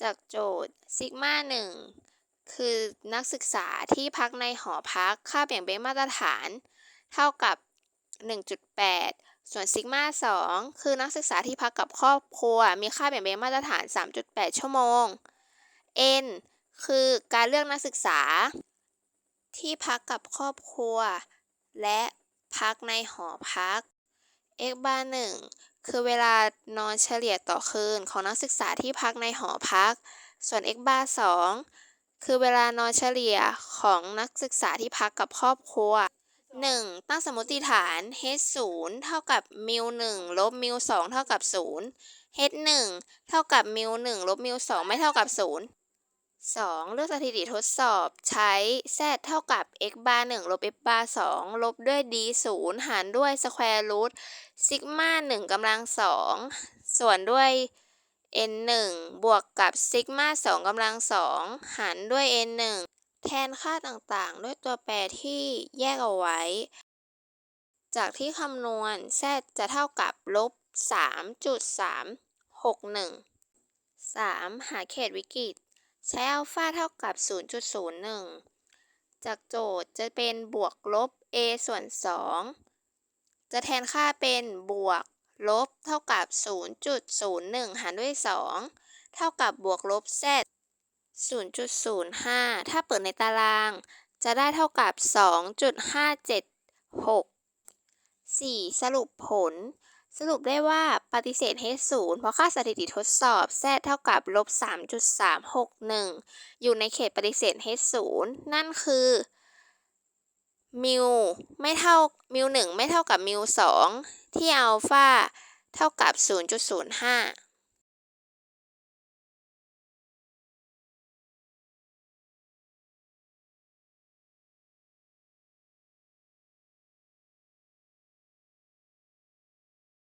จากโจทย์ซิกมาหนึ่งคือนักศึกษาที่พักในหอพักค่าเบี่ยงเบนมาตรฐาน เท่ากับ 1.8 ส่วนซิกมา2คือนักศึกษาที่พักกับครอบครัว มีค่าเบี่ยงเบนมาตรฐาน 3.8 ชั่วโมง n คือการเลือกนักศึกษา ที่พักกับครอบครัว และพักในหอพัก x bar 1คือเวลานอนเฉลี่ยต่อคืนของนักศึกษาที่พักในหอพัก ส่วน x bar 2คือเวลานอนเฉลี่ยของนักศึกษาที่พักกับครอบครัว 1. ตั้งสมมติฐาน h 0เท่ากับ m 1ลบ m 2เท่ากับ 0 h 1เท่ากับ m 1ลบ m 2ไม่เท่ากับ 0 2. เลือกสถิติทดสอบใช้ z เท่ากับ x bar 1ลบ x bar 2ลบด้วย d 0หารด้วย square root ซิกมา1กำลัง 2 ส่วนด้วย n 1บวกกับซิกมา2กำลัง 2 หารด้วย n 1แทนค่าต่างๆ ด้วยตัวแปรที่แยกเอาไว้ จากที่คำนวณ z จะเท่ากับลบ 3.361 3. หาเขตวิกฤต ใช้อัลฟาเท่ากับ 0.01 จากโจทย์จะเป็นบวกลบ a ส่วน 2 จะแทนค่าเป็นบวกลบเท่ากับ 0.01 หารด้วย 2 เท่ากับบวกลบ z 0.05 ถ้าเปิดในตาราง จะได้เท่ากับ 2.576 4. สรุปผล สรุปได้ว่าปฏิเสธ h 0เพราะค่าสถิติทดสอบ z เท่ากับลบ 3.361 อยู่ในเขตปฏิเสธ h 0นั่นคือมิวไม่เท่ามิว1ไม่เท่ากับมิว2ที่อัลฟาเท่ากับ 0.05